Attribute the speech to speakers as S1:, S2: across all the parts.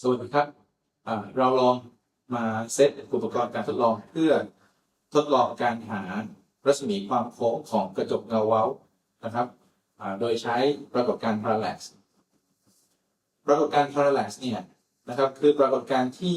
S1: สวัสดีครับเราลองมาเซตอุปกรณ์การทดลองเพื่อทดลองการหารัศมีความโค้งของกระจกเงาเว้านะครับโดยใช้ปรากฏการณ์ parallax ปรากฏการณ์ parallax เนี่ยนะครับคือปรากฏการณ์ที่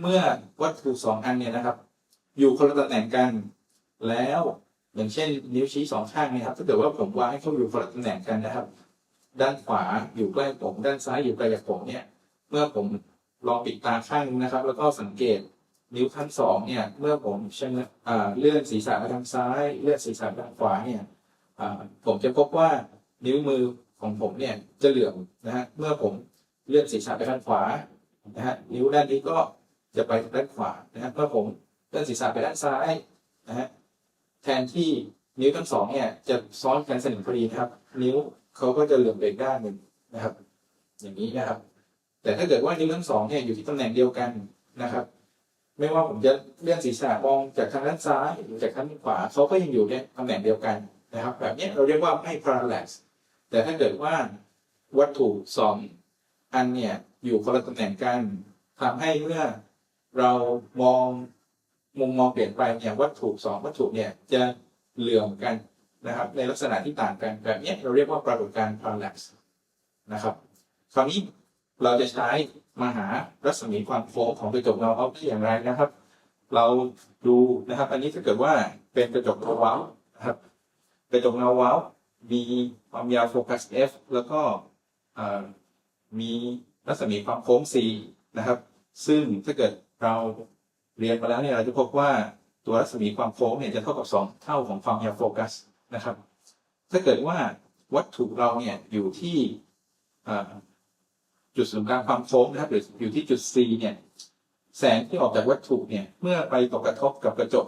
S1: เมื่อวัตถุสองอันเนี่ยนะครับ อยู่คนละตำแหน่งกัน แล้วอย่างเช่น นิ้วชี้สองข้างเนี่ยครับถ้าเกิดว่าผมวางให้เขาอยู่คนละตำแหน่งกันนะครับ ด้านขวาอยู่ใกล้ผมด้านซ้ายอยู่ไกลจากผมเนี่ย เมื่อผมลองปิดตาข้างนะครับ แล้วก็สังเกตนิ้วทั้งสองเนี่ย เมื่อผมเชงอ่าเลื่อนศีรษะไปทางซ้าย เลื่อนศีรษะไปทางขวาเนี่ยผมจะพบว่านิ้วมือของผมเนี่ยจะเหลื่อมนะฮะเมื่อผมเลื่อนศีรษะไปทางขวานะฮะนิ้วด้านนี้ก็จะไปด้านขวานะฮะเมื่อผมเลื่อนศีรษะไปด้านซ้ายนะฮะแทนที่นิ้วทั้งสองเนี่ยจะซ้อนกันสนิทพอดีนะครับ นิ้วเขาก็จะเหลื่อมไปด้านหนึ่งนะครับ อย่างนี้นะครับ แต่ถ้าเกิดว่านิ้วทั้งสองเนี่ยอยู่ที่ตำแหน่งเดียวกันนะครับ ไม่ว่าผมจะเลื่อนศีรษะมองจากทางด้านซ้ายหรือจากทางด้านขวาเขาก็ยังอยู่ในตำแหน่งเดียวกันนะครับ แบบนี้เราเรียกว่าไม่ parallax แต่ถ้าเกิดว่าวัตถุสองอันเนี่ยอยู่คนละตำแหน่งกันทำให้เมื่อเรามองมุมมองเปลี่ยนไปเนี่ยวัตถุสองวัตถุเนี่ยจะเหลื่อมกันนะครับ ในลักษณะที่ต่างกันแบบนี้เราเรียกว่าปรากฏการณ์ parallax นะครับคราวนี้ เราจะใช้มาหารัศมีความโค้งของกระจกเงาเว้าได้อย่างไรนะครับ เราดูนะครับ อันนี้ถ้าเกิดว่าเป็นกระจกเงาเว้านะครับ กระจกเงาเว้า มีความยาวโฟกัส f แล้วก็มีรัศมีความโค้ง c นะครับ ซึ่งถ้าเกิดเราเรียนมาแล้วเนี่ยเราจะพบว่าตัวรัศมีความโค้งเนี่ยจะเท่ากับ 2 เท่าของความยาวโฟกัสนะครับ ถ้าเกิดว่าวัตถุเราเนี่ยอยู่ที่ จุดศูนย์กลางความโค้งนะครับหรืออยู่ที่จุด C เนี่ย แสงที่ออกจากวัตถุเนี่ย เมื่อไปตกกระทบกับกระจก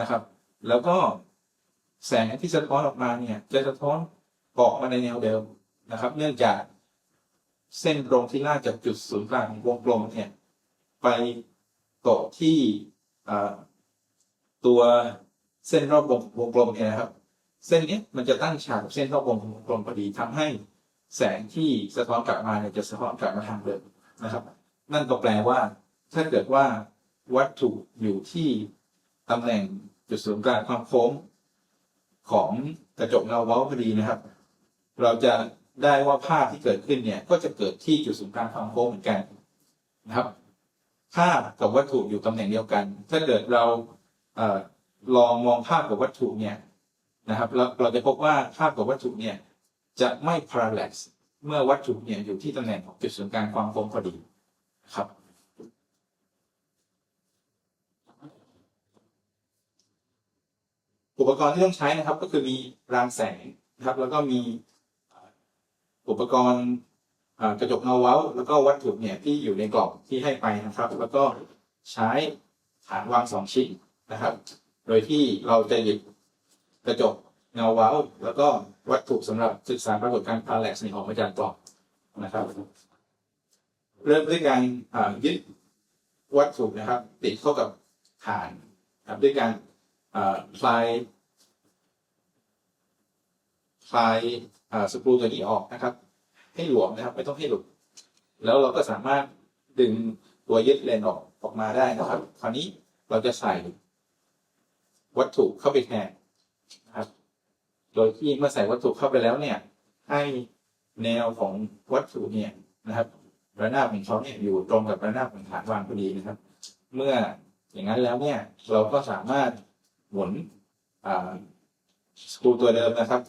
S1: นะครับ แล้วก็แสงที่สะท้อนออกมาเนี่ย จะสะท้อนออกมาในแนวเดิมนะครับ เนื่องจากเส้นตรงที่ลากจากจุดศูนย์กลางวงกลมเนี่ย ไปตกที่ตัวเส้นรอบวงวงกลมเนี่ยนะครับ เส้นนี้มันจะตั้งฉากกับเส้นรอบวงกลมพอดีทำให้ แสงที่สะท้อนกลับมาเนี่ยจะสะท้อนกลับมาทางเดิมนะครับ นั่นก็แปลว่า ถ้าเกิดว่าวัตถุอยู่ที่ตำแหน่งจุดศูนย์กลางความโค้งของกระจกเงาเว้าพอดีนะครับ เราจะได้ว่าภาพที่เกิดขึ้นเนี่ย ก็จะเกิดที่จุดศูนย์กลางความโค้งเหมือนกันนะครับภาพกับวัตถุอยู่ตำแหน่งเดียวกัน ถ้าเกิดเราเอลองมองภาพกับวัตถุเนี่ยนะครับเราเราจะพบว่าภาพกับวัตถุเนี่ย จะไม่ parallax เมื่อวัตถุเนี่ยอยู่ที่ตำแหน่งของจุดศูนย์กลางความโค้งพอดีครับอุปกรณ์ที่ต้องใช้นะครับ ก็คือมีรางแสงนะครับ แล้วก็มีอุปกรณ์กระจกเงาเว้า แล้วก็วัตถุเนี่ยที่อยู่ในกล่องที่ให้ไปนะครับ แล้วก็ใช้ฐานวางสองชิ้นนะครับ โดยที่เราจะหยิบกระจก เงาเว้า แล้วก็วัตถุสำหรับศึกษาปรากฏการณ์ parallax นี่ออกมาจากกล่องนะครับ เริ่มด้วยการยึดวัตถุนะครับ ติดเข้ากับฐานครับด้วยการคลายคลายสกรูตัวนี้ออกนะครับ ให้หลวมนะครับ ไม่ต้องให้หลุดแล้วเราก็สามารถดึงตัวยึดเลนออกออกมาได้นะครับ คราวนี้เราจะใส่วัตถุเข้าไปแทนนะครับ โดยที่เมื่อใส่วัตถุเข้าไปแล้วเนี่ย ให้แนวของวัตถุเนี่ยนะครับระนาบของเขาเนี่ยอยู่ตรงกับระนาบของฐานวางพอดีนะครับ เมื่ออย่างนั้นแล้วเนี่ยเราก็สามารถหมุนสกรูตัวเดิมนะครับ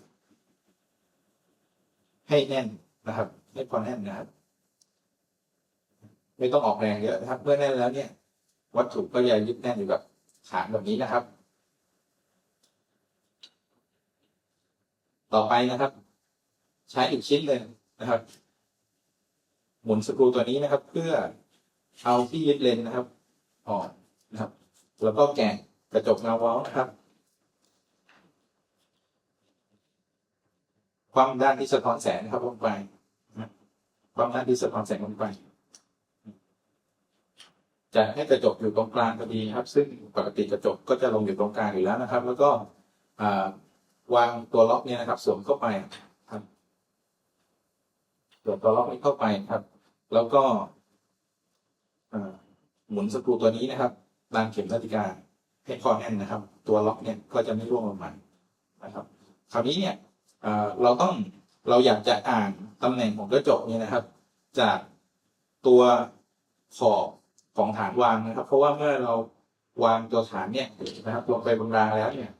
S1: ให้แน่นนะครับ ให้พอแน่นนะครับ ไม่ต้องออกแรงเยอะนะครับ เมื่อแน่นแล้วเนี่ย วัตถุก็จะยึดแน่นอยู่กับฐานแบบนี้นะครับ ต่อไปนะครับ ใช้อีกชิ้นหนึ่งนะครับ หมุนสกรูตัวนี้นะครับ เพื่อเอาที่ยึดเลนนะครับออกนะครับ แล้วก็แกะกระจกเงาว้านะครับ ความด้านที่สะท้อนแสงนะครับลงไปความด้านที่สะท้อนแสงลงไปจะให้กระจกอยู่ตรงกลางพอดีครับ ซึ่งปกติกระจกก็จะลงอยู่ตรงกลางอยู่แล้วนะครับ แล้วก็อ่า วางตัวล็อกเนี่ยนะครับ สวมเข้าไปครับสวมตัวล็อกนี้เข้าไปครับ แล้วก็หมุนสกรูตัวนี้นะครับตามเข็มนาฬิกาให้ข้อแน่นนะครับ ตัวล็อกเนี่ยก็จะไม่ร่วงลงมานะครับ คราวนี้เนี่ยเอ่อเราต้องเราอยากจะอ่านตำแหน่งของกระจกเนี่ยนะครับ จากตัวขอบของฐานวางนะครับ เพราะว่าเมื่อเราวางตัวฐานเนี่ยนะครับลงไปบนรางแล้วเนี่ย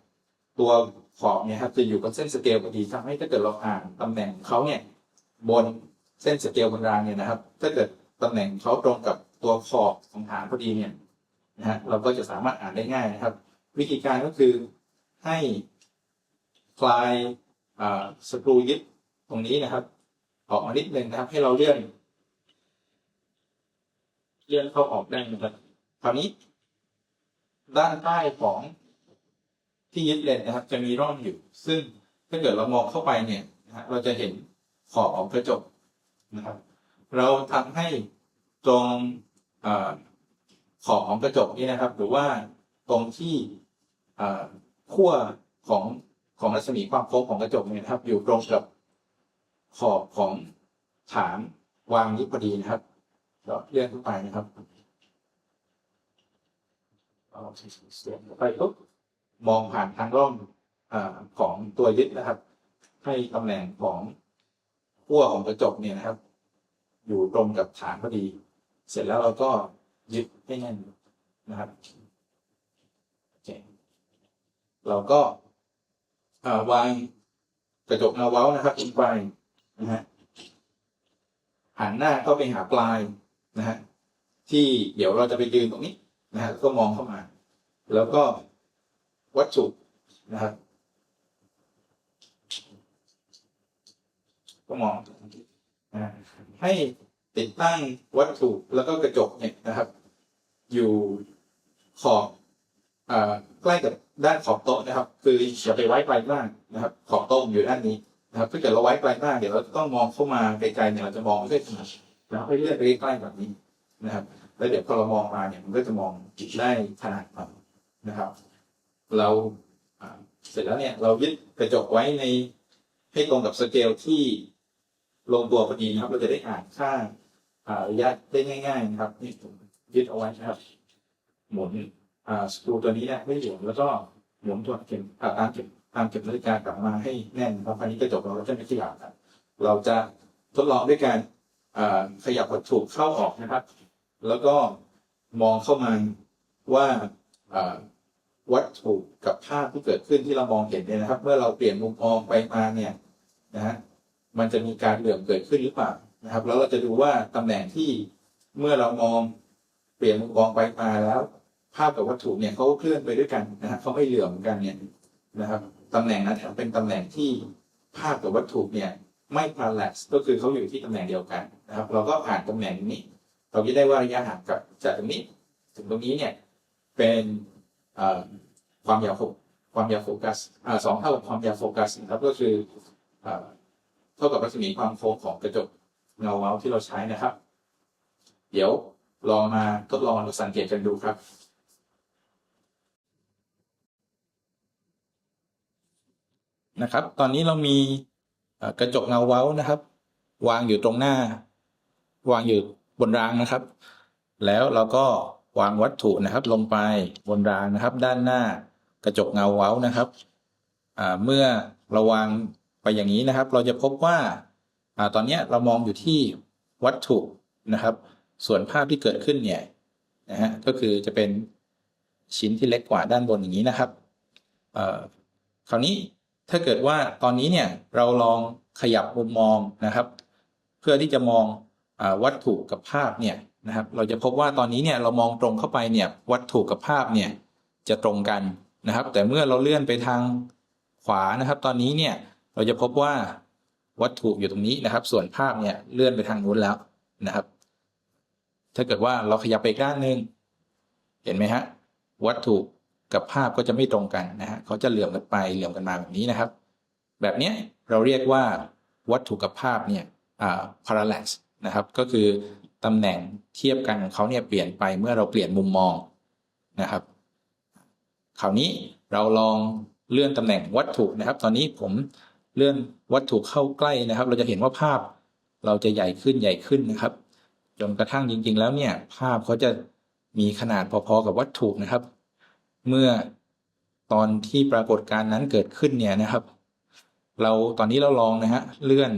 S1: ตัว ขอบเนี่ยครับจะอยู่กับเส้นสเกลพอดีทำให้ถ้าเกิดเราอ่านตำแหน่งเขาเนี่ยบนเส้นสเกลบนรางเนี่ยนะครับ ถ้าเกิดตำแหน่งเขาตรงกับตัวขอบของฐานพอดีเนี่ยนะฮะเราก็จะสามารถอ่านได้ง่ายนะครับ วิธีการก็คือให้คลายสกรูยึดตรงนี้นะครับ ออกมานิดนึงนะครับ ให้เราเลื่อนเลื่อนเข้าออกได้นะครับคราวนี้ ด้านใต้ของ ที่ยึดเลนนะครับ จะมีร่องอยู่ ซึ่งถ้าเกิดเรามองเข้าไปเนี่ยนะเราจะเห็นขอบของกระจกนะครับ เราทำให้ตรงอขอบของกระจกนี้นะครับ หรือว่าตรงที่ขั้วของของรัศมีความโค้งของกระจกเนี่ยนะครับ อยู่ตรงกับขอบของฐานวางนี้พอดีนะครับเราเลื่อนขึ้นไปนะครับเอาไปปุ๊บ มองผ่านทางร่องอของตัวยึดนะครับ ให้ตำแหน่งของขั้วของกระจกเนี่ยนะครับ อยู่ตรงกับฐานพอดี เสร็จแล้วเราก็ยึดให้แน่นนะครับโอเคเราก็าวางกระจกเงาเว้านะครับลงไปนะฮะหันหน้าเข้าไปหาปลายนะฮะที่เดี๋ยวเราจะไปยืนตรงนี้นะฮะก็มองเข้ามา แล้วก็ วัตถุนะครับก็มองให้ติดตั้งวัตถุแล้วก็กระจกเนี่ยนะครับ อยู่ขอบอใกล้กับด้านขอบโต๊ะนะครับ คืออย่าไปไว้ไกลมากนะครับ ขอบโต๊ะอยู่ด้านนี้นะครับถ้าเกิดเราไว้ไกลมากเดี๋ยวเราจะต้องมองเข้ามาไกลๆเนี่ยเราจะมองไม่ค่อยถนัดนะครับให้เลื่อนไปใกล้ๆแบบนี้นะครับ แล้วเดี๋ยวพอเรามองมาเนี่ยมันก็จะมองได้ถนัดนะครับ เราเสร็จแล้วเนี่ย เรายึดกระจกไว้ในให้ตรงกับสเกลที่ลงตัวพอดีนะครับ เราจะได้อ่านค่าอ่าระยะได้ง่าย ๆ นะครับนี่ผมยึดเอาไว้นะครับ หมุนอ่าสกรูตัวนี้เนี่ยไม่หลวมแล้วก็หมุนตัวเข็มตามเข็มตามเข็มนาฬิกากลับมาให้แน่นครับอันนี้กระจกเราจะไม่ขยับครับเราจะทดลองด้วยการขยับวัตถุเข้าออกนะครับ แล้วก็มองเข้ามาว่า วัตถุกับภาพที่เกิดขึ้นที่เรามองเห็นเนี่ยนะครับ เมื่อเราเปลี่ยนมุมมองไปมาเนี่ยนะฮะมันจะมีการเหลื่อมเกิดขึ้นหรือเปล่านะครับ แล้วเราจะดูว่าตำแหน่งที่เมื่อเรามองเปลี่ยนมุมมองไปมาแล้ว ภาพกับวัตถุเนี่ยเขาเคลื่อนไปด้วยกันนะฮะเขาไม่เหลื่อมกันเนี่ยนะครับตำแหน่งนั้นเป็นตำแหน่งที่ภาพกับวัตถุเนี่ยไม่พาราก็คือเขาอยู่ที่ตำแหน่งเดียวกันนะครับ เราก็ผ่านตำแหน่งนี้ เราจะได้ว่าระยะห่างกับจากตรงนี้ ถึงตรงนี้เนี่ยเป็น ความยาวโฟความยาวโฟกัสสองเท่ากับความยาวโฟกัสนะครับก็คือเท่ากับรัศมีความโค้งของกระจกเงาเว้าที่เราใช้นะครับ เดี๋ยวลองมาทดลองสังเกตกันดูครับนะครับ ตอนนี้เรามีกระจกเงาเว้านะครับ วางอยู่ตรงหน้า วางอยู่บนรางนะครับ แล้วเราก็ วางวัตถุนะครับลงไปบนรางนะครับ ด้านหน้ากระจกเงาเว้านะครับเมื่อเราวางไปอย่างนี้นะครับ เราจะพบว่าอตอนนี้เรามองอยู่ที่วัตถุนะครับ ส่วนภาพที่เกิดขึ้นเนี่ยนะฮะก็คือจะเป็นชิ้นที่เล็กกว่าด้านบนอย่างนี้นะครับคราวนี้ถ้าเกิดว่าตอนนี้เนี่ยเราลองขยับมุมมองนะครับ เพื่อที่จะมองอวัตถุกับภาพเนี่ย นะครับ เราจะพบว่าตอนนี้เนี่ยเรามองตรงเข้าไปเนี่ยวัตถุกับภาพเนี่ยจะตรงกันนะครับ แต่เมื่อเราเลื่อนไปทางขวานะครับ ตอนนี้เนี่ยเราจะพบว่าวัตถุอยู่ตรงนี้นะครับ ส่วนภาพเนี่ยเลื่อนไปทางนู้นแล้วนะครับ ถ้าเกิดว่าเราขยับไปอีกด้านหนึ่งเห็นไหมฮะวัตถุกับภาพก็จะไม่ตรงกันนะฮะเขาจะเหลื่อมกันไปเหลื่อมกันมาแบบนี้นะครับ แบบนี้เราเรียกว่าวัตถุกับภาพเนี่ยอ่า parallax นะครับ ก็คือ ตำแหน่งเทียบกันของเขาเนี่ยเปลี่ยนไปเมื่อเราเปลี่ยนมุมมองนะครับคราวนี้เราลองเลื่อนตำแหน่งวัตถุนะครับ ตอนนี้ผมเลื่อนวัตถุเข้าใกล้นะครับ เราจะเห็นว่าภาพเราจะใหญ่ขึ้นใหญ่ขึ้นนะครับจนกระทั่งจริง ๆ แล้วเนี่ย ภาพเขาจะมีขนาดพอๆกับวัตถุนะครับ เมื่อตอนที่ปรากฏการณ์นั้นเกิดขึ้นเนี่ยนะครับ เราตอนนี้เราลองนะฮะเลื่อน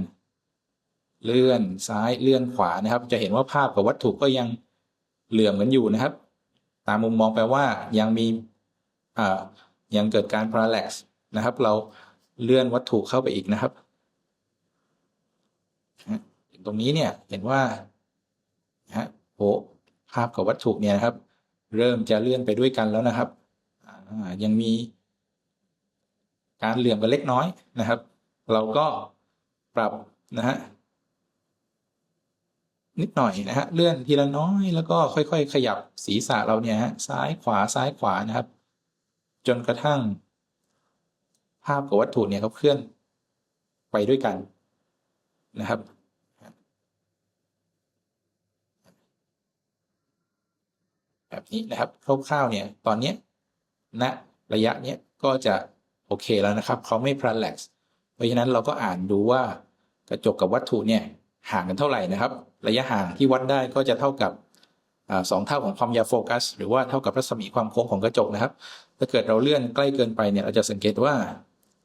S1: เลื่อนซ้ายเลื่อนขวานะครับ จะเห็นว่าภาพกับวัตถุก็ยังเหลื่อมกันอยู่นะครับ ตามมุมมองแปลว่ายังมีอยังเกิดการ parallax นะครับ เราเลื่อนวัตถุเข้าไปอีกนะครับ ตรงนี้เนี่ยเห็นว่าฮะโอ้ภาพกับวัตถุเนี่ยนะครับ เริ่มจะเลื่อนไปด้วยกันแล้วนะครับยังมีการเหลื่อมกันเล็กน้อยนะครับ เราก็ปรับนะฮะ นิดหน่อยนะฮะเลื่อนทีละน้อยแล้วก็ค่อย ๆ ขยับศีรษะเราเนี่ยฮะซ้ายขวาซ้ายขวานะครับ จนกระทั่ง ภาพกับวัตถุเนี่ยเขาเคลื่อนไปด้วยกันนะครับแบบนี้นะครับคร่าวๆเนี่ยตอนเนี้ยณระยะเนี้ยก็จะโอเคแล้วนะครับเขาไม่ parallax เพราะฉะนั้นเราก็อ่านดูว่ากระจกกับวัตถุเนี่ย ห่างกันเท่าไหร่นะครับ ระยะห่างที่วัดได้ก็จะเท่ากับสองเท่าของความยาวโฟกัส หรือว่าเท่ากับรัศมีความโค้งของกระจกนะครับ ถ้าเกิดเราเลื่อนใกล้เกินไปเนี่ยเราจะสังเกตว่า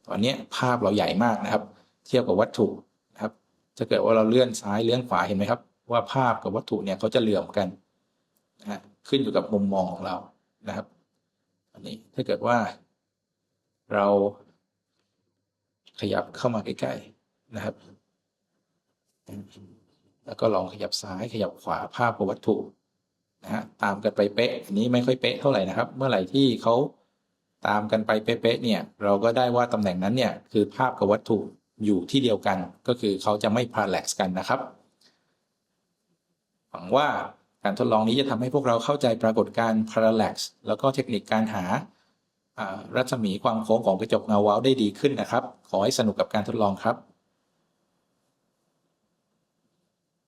S1: ตอนนี้ภาพเราใหญ่มากนะครับ เทียบกับวัตถุนะครับถ้าเกิดว่าเราเลื่อนซ้ายเลื่อนขวาเห็นไหมครับ ว่าภาพกับวัตถุเนี่ยเขาจะเหลื่อมกันนะฮะขึ้นอยู่กับมุมมองของเรานะครับอันนี้ถ้าเกิดว่าเราขยับเข้ามาใกล้ๆนะครับ แล้วก็ลองขยับซ้ายขยับขวาภาพกับวัตถุนะฮะตามกันไปเป๊ะอันนี้ไม่ค่อยเป๊ะเท่าไหร่นะครับ เมื่อไหร่ที่เขาตามกันไปเป๊ะๆเนี่ย เราก็ได้ว่าตำแหน่งนั้นเนี่ยคือภาพกับวัตถุอยู่ที่เดียวกัน ก็คือเขาจะไม่ parallax กันนะครับหวังว่าการทดลองนี้จะทำให้พวกเราเข้าใจปรากฏการณ์ parallax แล้วก็เทคนิคการหารัศมีความโค้งของกระจกเงาว้าได้ดีขึ้นนะครับ ขอให้สนุกกับการทดลองครับ